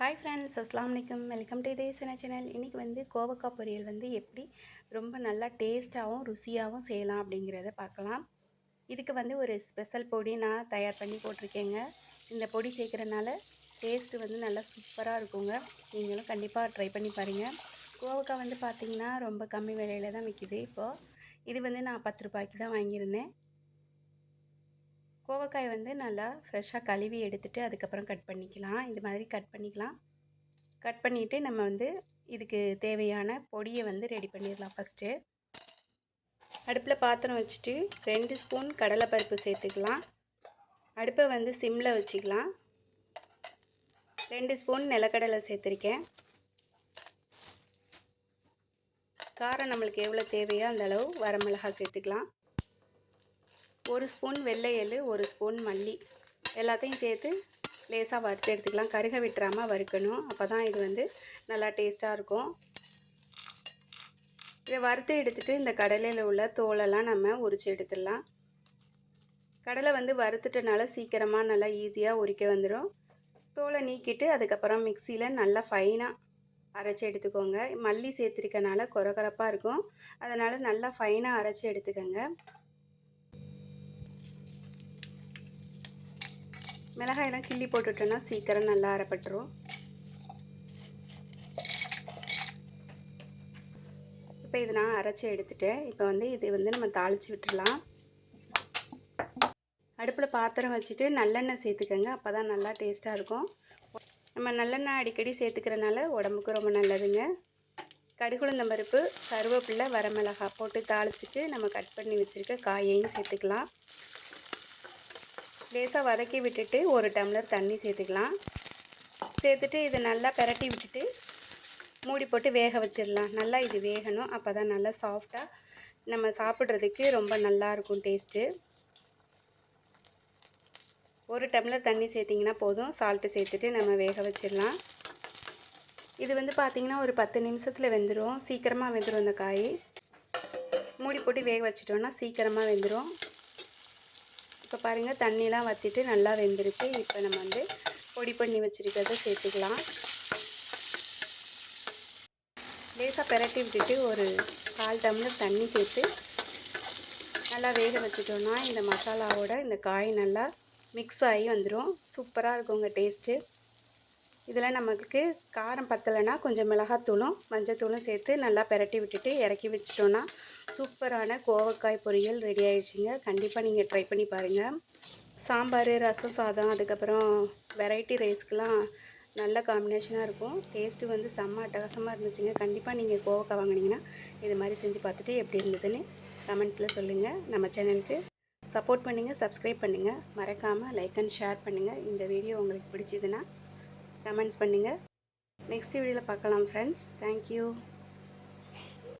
Hi friends அஸ்லாம் வலைக்கம் welcome to தேசன channel இன்றைக்கி வந்து கோவக்காய் பொரியல் வந்து எப்படி ரொம்ப நல்லா டேஸ்ட்டாகவும் ருசியாகவும் செய்யலாம் அப்படிங்கிறத பார்க்கலாம். இதுக்கு வந்து ஒரு ஸ்பெஷல் பொடி நான் தயார் பண்ணி போட்டிருக்கேங்க. இந்த பொடி சேர்க்குறனால டேஸ்ட்டு வந்து நல்லா சூப்பராக இருக்குங்க. நீங்களும் கண்டிப்பாக ட்ரை பண்ணி பாருங்கள் கோவக்காய் வந்து பார்த்திங்கன்னா ரொம்ப கம்மி விலையில் தான் விற்கிது இப்போது இது வந்து நான் பத்து ரூபாய்க்கு தான் வாங்கியிருந்தேன். கோவக்காய் வந்து நல்லா ஃப்ரெஷ்ஷாக கழுவி எடுத்துகிட்டு அதுக்கப்புறம் கட் பண்ணிக்கலாம். இது மாதிரி கட் பண்ணிக்கலாம். கட் பண்ணிவிட்டு நம்ம வந்து இதுக்கு தேவையான பொடியை வந்து ரெடி பண்ணிடலாம் ஃபஸ்ட்டு அடுப்பில் பாத்திரம் வச்சுட்டு ரெண்டு ஸ்பூன் கடலைப்பருப்பு சேர்த்துக்கலாம். அடுப்பை வந்து சிம்மில் வச்சுக்கலாம். ரெண்டு ஸ்பூன் நிலக்கடலை சேர்த்துருக்கேன். காரம் நம்மளுக்கு எவ்வளோ தேவையோ அந்த அளவு வரமிளகா சேர்த்துக்கலாம். ஒரு ஸ்பூன் வெள்ளை எள் ஒரு ஸ்பூன் மல்லி. எல்லாத்தையும் சேர்த்து லேசாக வறுத்து எடுத்துக்கலாம். கருக விட்டுறாமல் வறுக்கணும். அப்போ தான் இது வந்து நல்லா டேஸ்ட்டாக இருக்கும். இதை வறுத்து எடுத்துகிட்டு இந்த கடலையில் உள்ள தோலெல்லாம் நம்ம உரித்து எடுத்துடலாம். கடலை வந்து வறுத்துட்டனால சீக்கிரமாக நல்லா ஈஸியாக உரிக்க வந்துடும் தோலை நீக்கிட்டு அதுக்கப்புறம் மிக்சியில் நல்லா ஃபைனாக அரைச்சி எடுத்துக்கோங்க. மல்லி சேர்த்துருக்கனால குறகுறப்பாக இருக்கும். அதனால் நல்லா ஃபைனாக அரைச்சி எடுத்துக்கோங்க. மிளகாயெல்லாம் கிள்ளி போட்டுட்டோன்னா சீக்கிரம் நல்லா அரைப்பட்டுரும். இப்போ இது நான் அரைச்சி எடுத்துட்டேன். இப்போ வந்து இது வந்து நம்ம தாளித்து விட்டுடலாம். அடுப்பில் பாத்திரம் வச்சுட்டு நல்லெண்ணெய் சேர்த்துக்கோங்க. அப்போ தான் நல்லா டேஸ்ட்டாக இருக்கும். நம்ம நல்லெண்ணெய் அடிக்கடி சேர்த்துக்கிறனால உடம்புக்கு ரொம்ப நல்லதுங்க. கடுகுளுந்தம் பருப்பு கருவேப்பில்லை வரமிளகாய் போட்டு தாளிச்சிட்டு நம்ம கட் பண்ணி வச்சுருக்க காயையும் சேர்த்துக்கலாம். லேசாக வதக்கி விட்டுட்டு ஒரு டம்ளர் தண்ணி சேர்த்துக்கலாம். சேர்த்துட்டு இதை நல்லா பெரட்டி விட்டுட்டு மூடி போட்டு வேக வச்சிடலாம். நல்லா இது வேகணும். அப்போ தான் நல்லா சாஃப்டாக நம்ம சாப்பிட்றதுக்கு ரொம்ப நல்லாயிருக்கும் டேஸ்ட்டு ஒரு டம்ளர் தண்ணி சேர்த்திங்கன்னா போதும். சால்ட்டு சேர்த்துட்டு நம்ம வேக வச்சிடலாம். இது வந்து பார்த்திங்கன்னா ஒரு பத்து நிமிஷத்தில் வெந்துடும் சீக்கிரமாக வெந்துடும் இந்த காய். மூடி போட்டு வேக வச்சிட்டோன்னா சீக்கிரமாக வெந்துடும் இப்போ பாருங்கள் தண்ணியெலாம் வற்றிட்டு நல்லா வெந்துருச்சு. இப்போ நம்ம வந்து பொடி பண்ணி வச்சுருக்கிறத சேர்த்துக்கலாம். லேசாக பெரட்டி விட்டுட்டு ஒரு கால் டம்ளர் தண்ணி சேர்த்து நல்லா வேக வச்சுட்டோன்னா இந்த மசாலாவோட இந்த காய் நல்லா மிக்ஸ் ஆகி வந்துடும் சூப்பராக இருக்குங்க டேஸ்ட்டு இதில் நமக்கு காரம் பத்தலைன்னா கொஞ்சம் மிளகாத்தூளும் மஞ்சத்தூளும் சேர்த்து நல்லா பெரட்டி விட்டுட்டு இறக்கி வச்சிட்டோன்னா சூப்பரான கோவக்காய் பொரியல் ரெடி ஆயிடுச்சுங்க. கண்டிப்பாக நீங்கள் ட்ரை பண்ணி பாருங்கள் சாம்பார் ரசம் சாதம் அதுக்கப்புறம் வெரைட்டி ரைஸ்க்கெலாம் நல்ல காம்பினேஷனாக இருக்கும். டேஸ்ட்டு வந்து செம்ம அட்டகாசமாக இருந்துச்சுங்க. கண்டிப்பாக நீங்கள் கோவக்காய் வாங்கினீங்கன்னா இது மாதிரி செஞ்சு பார்த்துட்டு எப்படி இருந்ததுன்னு கமெண்ட்ஸில் சொல்லுங்கள் நம்ம சேனலுக்கு சப்போர்ட் பண்ணுங்கள் சப்ஸ்கிரைப் பண்ணுங்கள் மறக்காமல் லைக் அண்ட் ஷேர் பண்ணுங்கள் இந்த வீடியோ உங்களுக்கு பிடிச்சிதுன்னா கமெண்ட்ஸ் பண்ணுங்கள் நெக்ஸ்ட் வீடியோவில் பார்க்கலாம் ஃப்ரெண்ட்ஸ் தேங்க்யூ